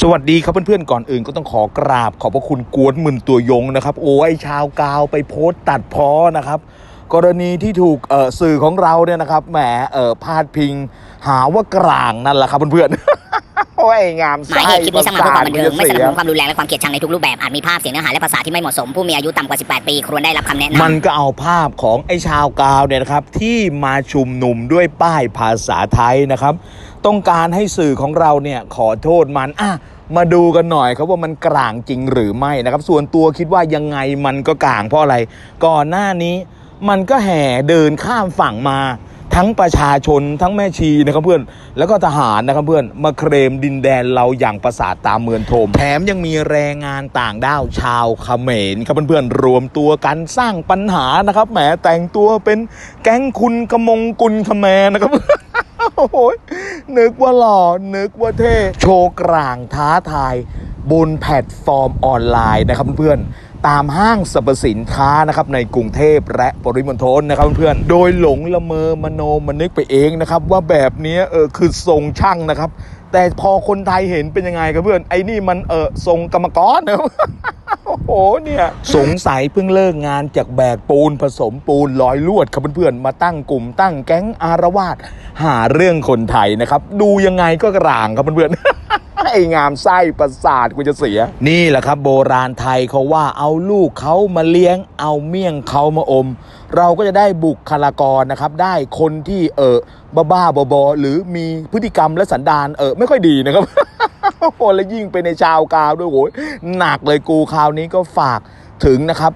สวัสดีครับเพื่อนๆก่อนอื่นก็ต้องขอกราบขอบพระคุณกวนหมื่นตัวยงนะครับ โอ้ยชาวกาวไปโพสต์ตัดพ้อนะครับ กรณีที่ถูกเอ่อสื่อของเราเนี่ยนะครับแหมเอ่อพาดพิง หาว่ากลางนั่นแหละครับเพื่อนๆโอ้ยงามหมายไส้เหตุคลิปนี้สร้างมาเพื่อความบันเทิงไม่สนับสนุนเสียความรุนแรงและความเกลียดชังในทุกรูปแบบอาจมีภาพเสียงเนื้อหาและภาษาที่ไม่เหมาะสมผู้มีอายุต่ำกว่า 18 ปีควรได้รับคำแนะนำมันก็เอาภาพของไอ้ชาวกาวเนี่ยนะครับที่มาชุมนุมด้วยป้ายภาษาไทยนะครับ ต้องการให้สื่อของเราเนี่ยขอโทษมันอะมาดูกันหน่อยครับว่ามันกลางจริงหรือไม่นะครับ ส่วนตัวคิดว่ายังไงมันก็กลางเพราะอะไร ก่อนหน้านี้มันก็แห่เดินข้ามฝั่งมาทั้งประชาชนทั้งแม่ชีนะครับเพื่อน แล้วก็ทหารนะครับเพื่อนมาเคลมดินแดนเราอย่างประสาทตามเมืองโทม แถมยังมีแรงงานต่างด้าวชาวเขมรครับเพื่อนๆรวมตัวกันสร้างปัญหานะครับแหมแต่งตัวเป็นแก๊งคุณกระมงกุลขแมนะครับ โอ้โหนึกว่าหล่อ นึกว่าเท่ โชว์กลางท้าทาย บนแพลตฟอร์มออนไลน์นะครับเพื่อนตามห้างสรรพสินค้านะครับในกรุงเทพและปริมณฑลนะครับเพื่อนโดยหลงละเมอมโนมนึกไปเองนะครับว่าแบบนี้เออคือทรงช่างนะครับ แต่พอคนไทยเห็นเป็นยังไงครับเพื่อนไอ้นี่มันเออทรงกรรมกรนะโอ้ โหเนี่ย สงสัยเพิ่งเลิกงานจากแบกปูนผสมปูนลอยลวดครับเพื่อนๆมาตั้งกลุ่มตั้งแก๊งอารวาสหาเรื่องคนไทยนะครับ ดูยังไงก็กลางครับเพื่อนๆไอ้งามไส้ประสาทกูจะเสีย นี่แหละครับ โบราณไทยเขาว่าเอาลูกเขามาเลี้ยง เอาเมี่ยงเขามาอม เราก็จะได้บุคลากรนะครับ ได้คนที่เออบ้าบ้าบอหรือมีพฤติกรรมและสันดานเออไม่ค่อยดีนะครับ แล้วยิ่งเป็นในชาวกาวด้วยโอ้ยหนักเลยกูคราวนี้ก็ฝากถึงนะครับ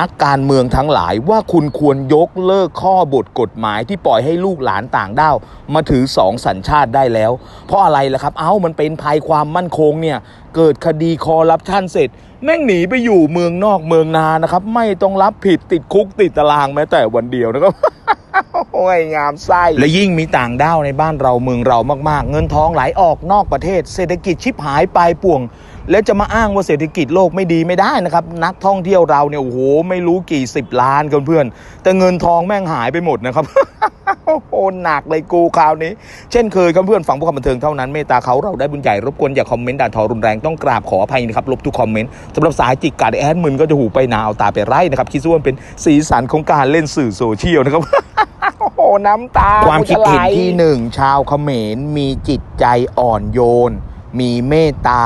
นักการเมืองทั้งหลายว่าคุณควรยกเลิกข้อบทกฎหมายที่ปล่อยให้ลูกหลานต่างด้าวมาถือสองสัญชาติได้แล้ว เพราะอะไรล่ะครับ เอ้ามันเป็นภัยความมั่นคงเนี่ย เกิดคดีคอร์รัปชันเสร็จแม่งหนีไปอยู่เมืองนอกเมืองนานะครับ ไม่ต้องรับผิดติดคุกติดตารางแม้แต่วันเดียวนะครับ โอ้ยงามไส้และยิ่งมีต่างด้าวในบ้านเราเมืองเรามาก ๆ เงินทองไหลออกนอกประเทศ เศรษฐกิจชิบหายไปป่วง แล้วจะมาอ้างว่าเศรษฐกิจโลกไม่ดีไม่ได้นะครับ นักท่องเที่ยวเราเนี่ยโอ้โหไม่รู้กี่สิบล้านกันเพื่อน แต่เงินทองแม่งหายไปหมดนะครับโอ้โหหนักเลยกูคราวนี้ เช่นเคยครับเพื่อนฟังพวกความบันเทิงเท่านั้นเมตตาเขาเราได้บุญใหญ่รบกวนอย่าคอมเมนต์ด่าทอรุนแรงต้องกราบขออภัยนะครับลบทุกคอมเมนต์สำหรับสายจิกกัดแอดมึนก็จะหูไปนาเอาตาไปไร่นะครับคิดว่าเป็นสีสันของการเล่นสื่อโซเชียลนะครับ น้ำตาความคิดเห็นที่หนึ่งชาวเขมรมีจิตใจอ่อนโยน มีเมตตา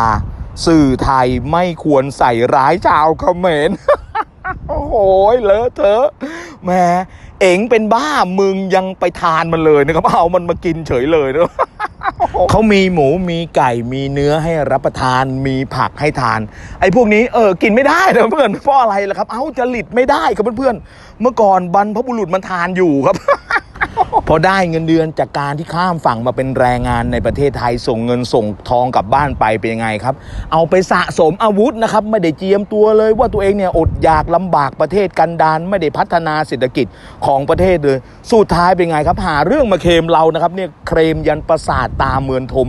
สื่อไทยไม่ควรใส่ร้ายชาวเขมรโอ้โหเลอะเทอะแหมเอ๋งเป็นบ้ามึงยังไปทานมันเลยนะครับเอามันมากินเฉยเลยนะเขามีหมูมีไก่มีเนื้อให้รับประทานมีผักให้ทาน ไอ้พวกนี้เออกินไม่ได้นะเพื่อนเพราะอะไรล่ะครับ เอ้าจริตไม่ได้ครับเพื่อนๆ เมื่อก่อนบรรพบุรุษมันทานอยู่ครับ พอได้เงินเดือนจากการที่ข้ามฝั่งมาเป็นแรงงานในประเทศไทยส่งเงินส่งทองกลับบ้านไปเป็นยังไงครับ เอาไปสะสมอาวุธนะครับ ไม่ได้เจียมตัวเลยว่าตัวเองเนี่ยอดอยากลำบากประเทศกันดานไม่ได้พัฒนาเศรษฐกิจของประเทศเลยสุดท้ายเป็นไงครับ หาเรื่องมาเคลมเรานะครับเนี่ยเคลมยันประสาทตาเมือนทม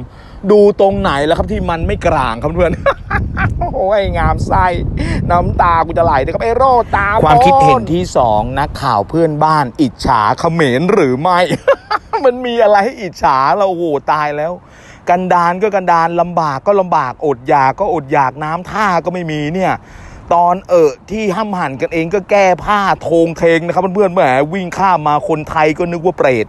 ดูตรงไหนแล้วครับที่มันไม่กลางครับเพื่อนโอ้ยงามไส้น้ำตากูจะไหลนะครับไอ้โรตาความคิดเห็นที่สองนักข่าวเพื่อนบ้าน อิจฉาเขมรหรือไม่ มันมีอะไรให้อิจฉาเราโอ้โหตายแล้วกันดานก็กันดานลำบากก็ลำบากอดอยากก็อดอยากน้ำท่าก็ไม่มีเนี่ย ตอนเออที่ห้ำหันกันเองก็แก้ผ้าโทงเทงนะครับเพื่อนๆแหมวิ่งข้ามมาคนไทยก็นึกว่าเปรต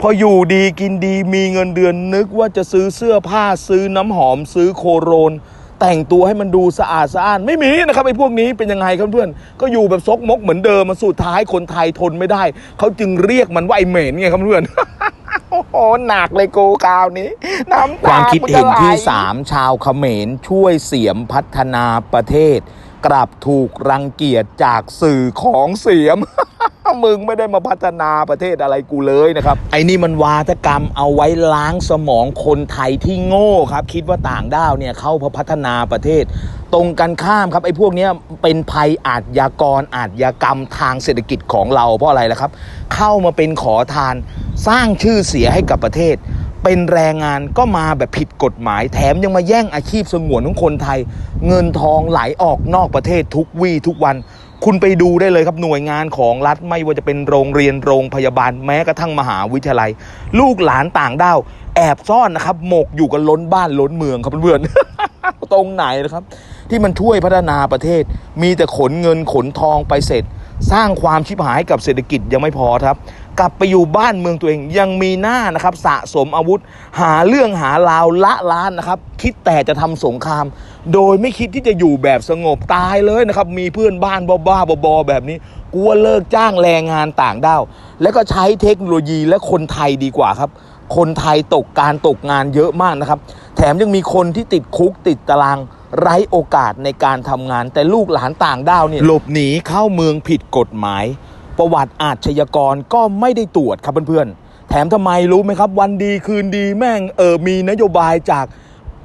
พออยู่ดีกินดีมีเงินเดือนนึกว่าจะซื้อเสื้อผ้าซื้อน้ำหอมซื้อโคโรน แต่งตัวให้มันดูสะอาดสะอ้านไม่มีนะครับไอ้พวกนี้เป็นยังไงครับเพื่อนก็อยู่แบบซกมกเหมือนเดิมมาสุดท้ายคนไทยทนไม่ได้ เขาจึงเรียกมันว่าไอ้เหม็นไงครับเพื่อนโอ้โหหนักเลยกูคราวนี้น้ำตาความคิดเห็นที่กูจะไหล3ชาวเขมรช่วยเสียมพัฒนาประเทศ กลับถูกรังเกียจจากสื่อของเสียม มึงไม่ได้มาพัฒนาประเทศอะไรกูเลยนะครับ ไอ้นี่มันวาทกรรมเอาไว้ล้างสมองคนไทยที่โง่ครับ คิดว่าต่างด้าวเนี่ยเข้าพัฒนาประเทศ ตรงกันข้ามครับไอ้พวกนี้เป็นภัยอาชญากรอาชญากรรมทางเศรษฐกิจของเราเพราะอะไรล่ะครับ เข้ามาเป็นขอทานสร้างชื่อเสียให้กับประเทศ เป็นแรงงานก็มาแบบผิดกฎหมาย แถมยังมาแย่งอาชีพสงวนของคนไทย เงินทองไหลออกนอกประเทศทุกวี่ทุกวัน คุณไปดูได้เลยครับหน่วยงานของรัฐไม่ว่าจะเป็นโรงเรียนโรงพยาบาลแม้กระทั่งมหาวิทยาลัย ลูกหลานต่างด้าวแอบซ่อนนะครับหมกอยู่กันล้นบ้านล้นเมืองครับเพื่อนๆตรงไหนนะครับ ที่มันช่วยพัฒนาประเทศ มีแต่ขนเงินขนทองไปเสร็จ สร้างความชิบหายกับเศรษฐกิจยังไม่พอครับ กลับไปอยู่บ้านเมืองตัวเอง ยังมีหน้านะครับ สะสมอาวุธ หาเรื่องหาราวละล้านนะครับ คิดแต่จะทำสงคราม โดยไม่คิดที่จะอยู่แบบสงบตายเลยนะครับ มีเพื่อนบ้านบ้าๆบอๆแบบนี้กลัวเลิกจ้างแรงงานต่างด้าวแล้วก็ใช้เทคโนโลยีและคนไทยดีกว่าครับ คนไทยตกการตกงานเยอะมากนะครับ แถมยังมีคนที่ติดคุกติดตารางไร้โอกาสในการทำงาน แต่ลูกหลานต่างด้าวเนี่ยหลบหนีเข้าเมืองผิดกฎหมาย ประวัติอาชญากรก็ไม่ได้ตรวจครับเพื่อนๆ แถมทำไมรู้ไหมครับ วันดีคืนดีแม่งเออมีนโยบายจาก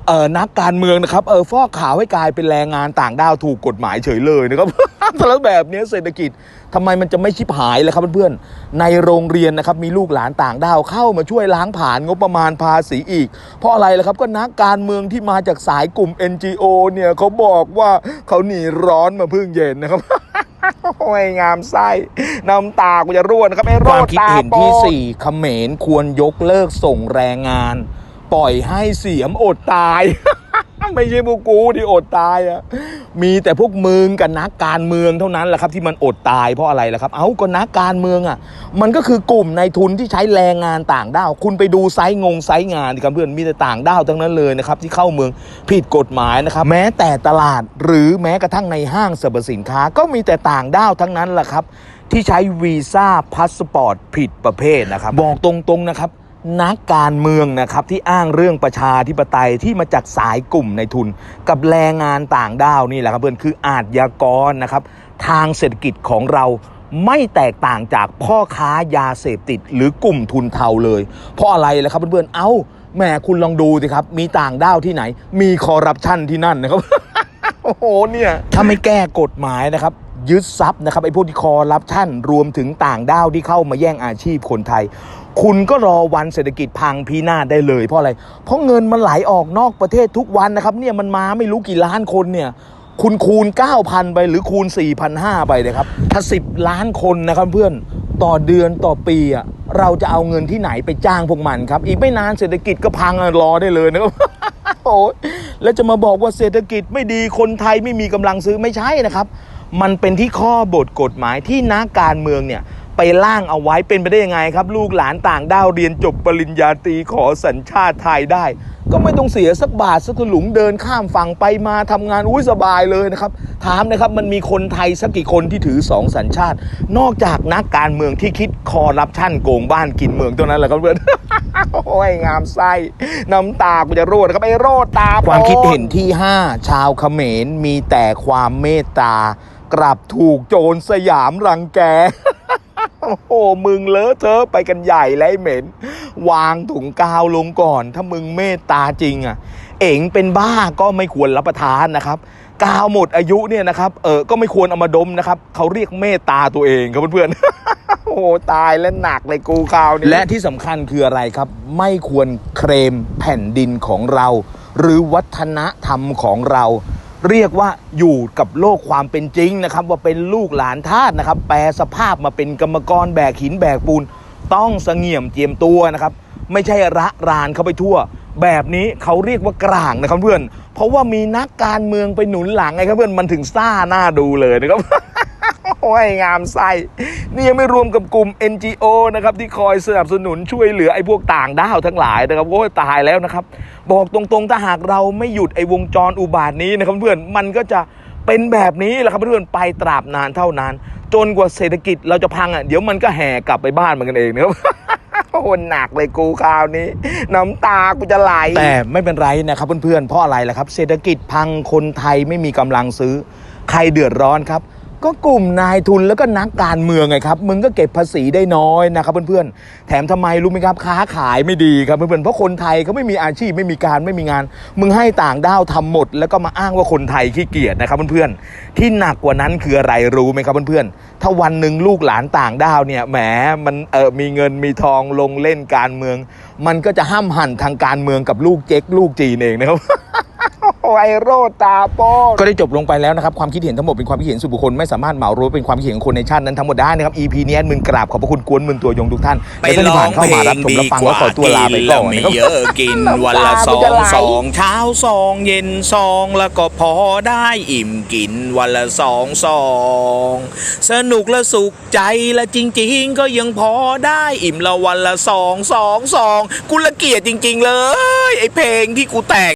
เออนักการเมืองนะครับเออฟอกขาวให้กลายเป็นแรงงานต่างด้าวถูกกฎหมายเฉยเลยนะครับ แล้วแบบนี้เศรษฐกิจทำไมมันจะไม่ชิบหายเลยครับเพื่อนๆในโรงเรียนนะครับมีลูกหลานต่างด้าวเข้ามาช่วยล้างผ่านงบประมาณภาษีอีก เพราะอะไรล่ะครับก็นักการเมืองที่มาจากสายกลุ่ม NGO เนี่ยเขาบอกว่าเขาหนีร้อนมาพึ่งเย็นนะครับโอ้ยงามไส้น้ำตากูจะร่วนะครับไอ้โรความคิดเห็นที่สี่เขมรควรยกเลิกส่งแรงงาน ปล่อยให้เสียมอดตาย ไม่ใช่พวกกูที่อดตายอะมีแต่พวกมึงกับนักการเมืองเท่านั้นแหละครับที่มันอดตายเพราะอะไรล่ะครับ เอ้าก็นักการเมืองอะ มันก็คือกลุ่มในทุนที่ใช้แรงงานต่างด้าว คุณไปดูไซต์งงไซต์งานครับเพื่อนมีแต่ต่างด้าวทั้งนั้นเลยนะครับที่เข้าเมืองผิดกฎหมายนะครับ แม้แต่ตลาดหรือแม้กระทั่งในห้างสรรพสินค้า ก็มีแต่ต่างด้าวทั้งนั้นแหละครับที่ใช้วีซ่าพาสปอร์ตผิดประเภทนะครับ บอกตรงๆนะครับ นักการเมืองนะครับที่อ้างเรื่องประชาธิปไตยที่มาจากสายกลุ่มในทุน กับแรงงานต่างด้าวนี่แหละครับเพื่อนคืออาชญากรนะครับทางเศรษฐกิจของเราไม่แตกต่างจากพ่อค้ายาเสพติด หรือกลุ่มทุนเทาเลย เพราะอะไรล่ะครับเพื่อนๆ เอ้าแหมคุณลองดูสิครับ มีต่างด้าวที่ไหน มีคอร์รัปชันที่นั่นนะครับ โอ้โหเนี่ย ถ้าไม่แก้กฎหมายนะครับ ยึดทรัพย์นะครับไอ้พวกที่คอร์รัปชันรวมถึงต่างด้าวที่เข้ามาแย่งอาชีพคนไทย คุณก็รอวันเศรษฐกิจพังพินาศได้เลย เพราะอะไร เพราะเงินมันไหลออกนอกประเทศทุกวันนะครับเนี่ยมันมาไม่รู้กี่ล้านคนเนี่ยคุณคูณ 9,000 ไปหรือคูณ 4,500 ไปเลยครับ ถ้า 10 ล้านคนนะครับเพื่อนต่อเดือนต่อปีอะเราจะเอาเงินที่ไหนไปจ้างพวกมันครับ อีกไม่นานเศรษฐกิจก็พังรอได้เลยนะครับโอ้แล้วจะมาบอกว่าเศรษฐกิจไม่ดีคนไทยไม่มีกำลังซื้อไม่ใช่นะครับ มันเป็นที่ข้อบทกฎหมายที่นักการเมืองเนี่ยไปล่างเอาไว้เป็นไปได้ยังไงครับ ลูกหลานต่างด้าวเรียนจบปริญญาตรีขอสัญชาติไทยได้ ก็ไม่ต้องเสียสักบาทสักถลุงเดินข้ามฝั่งไปมาทำงานอุ้ยสบายเลยนะครับ ถามนะครับมันมีคนไทยสักกี่คนที่ถือสองสัญชาติ นอกจากนักการเมืองที่คิดคอร์รัปชันโกงบ้านกินเมืองเท่านั้นแหละครับเพื่อนโอ้ยงามไส้น้ำตากูจะร่วนะครับไอ้โรดตาโปความคิดเห็นที่ 5 ชาวเขมรมีแต่ความเมตตา กลับถูกโจรสยามรังแก โอ้โห มึงเลอะเทอะไปกันใหญ่แล้วไอ้เหม็น วางถุงกาวลงก่อน ถ้ามึงเมตตาจริงอะ เอ๋งเป็นบ้าก็ไม่ควรรับประทานนะครับ กาวหมดอายุเนี่ยนะครับ เออ ก็ไม่ควรเอามาดมนะครับ เขาเรียกเมตตาตัวเองครับเพื่อนๆ โอ้ตายแล้วหนักเลยกูกาวเนี่ยและที่สำคัญคืออะไรครับ ไม่ควรเคลมแผ่นดินของเรา หรือวัฒนธรรมของเรา เรียกว่าอยู่กับโลกความเป็นจริงนะครับ ว่าเป็นลูกหลานทาสนะครับ แปลสภาพมาเป็นกรรมกรแบกหินแบกปูน ต้องเสงี่ยมเจียมตัวนะครับ ไม่ใช่ระรานเข้าไปทั่ว แบบนี้เขาเรียกว่ากลางนะครับเพื่อน เพราะว่ามีนักการเมืองไปหนุนหลังไงครับเพื่อนมันถึงซ่าหน้าดูเลยนะครับ โอ้ยงามไส้นี่ยังไม่รวมกับกลุ่ม NGO นะครับที่คอยสนับสนุนช่วยเหลือไอ้พวกต่างด้าวทั้งหลายนะครับโอ้ยตายแล้วนะครับ บอกตรงๆถ้าหากเราไม่หยุดไอ้วงจรอุบาทนี้นะครับเพื่อนมันก็จะเป็นแบบนี้แหละครับเพื่อนไปตราบนานเท่านานจนกว่าเศรษฐกิจเราจะพังอะเดี๋ยวมันก็แห่กลับไปบ้านมันกันเองนะครับโอ้โหหนักเลยกูคราวนี้ น้ำตากูจะไหลแต่ไม่เป็นไรนะครับเพื่อนๆเพราะอะไรล่ะครับ เศรษฐกิจพังคนไทยไม่มีกำลังซื้อ ใครเดือดร้อนครับ ก็กลุ่มนายทุนแล้วก็นักการเมืองไงครับ มึงก็เก็บภาษีได้น้อยนะครับเพื่อนๆ แถมทำไมรู้ไหมครับ ค้าขายไม่ดีครับเพื่อนๆ เพราะคนไทยเขาไม่มีอาชีพไม่มีการไม่มีงาน มึงให้ต่างด้าวทำหมด แล้วก็มาอ้างว่าคนไทยขี้เกียจนะครับเพื่อนๆ ที่หนักกว่านั้นคืออะไรรู้ไหมครับเพื่อนๆ ถ้าวันหนึ่งลูกหลานต่างด้าวเนี่ยแหมมันเออมีเงินมีทองลงเล่นการเมือง มันก็จะห้ามหันทางการเมืองกับลูกเจ๊กลูกจีนเองนะครับ โอ้ไอโรตาโปก็ได้จบลงไปแล้วนะครับ ความคิดเห็นทั้งหมดเป็นความคิดเห็นส่วนบุคคลไม่สามารถเหมารวมเป็นความคิดเห็นของคนในชาตินั้นทั้งหมดได้นะครับ EP นี้แอดมึนกราบขอบพระคุณกวนมึนตัวยงทุกท่านไปและท่านลที่อผ่างนเข้าเพลมารับงชมดีรับฟังกแล้วว่าขอตัวลาไปกินก่แล้อวนไม่นะครับเยอะกินวันละสองสองเช้าสองเย็นสองแล้วก็พอได้อิ่มกินวันละสองสองสนุกและสุขใจและจริง ๆ ก็ยังพอได้อิ่มละวันละสองสองสองกูละเกียดจริง ๆ เลย ไอเพลงที่กูแต่ง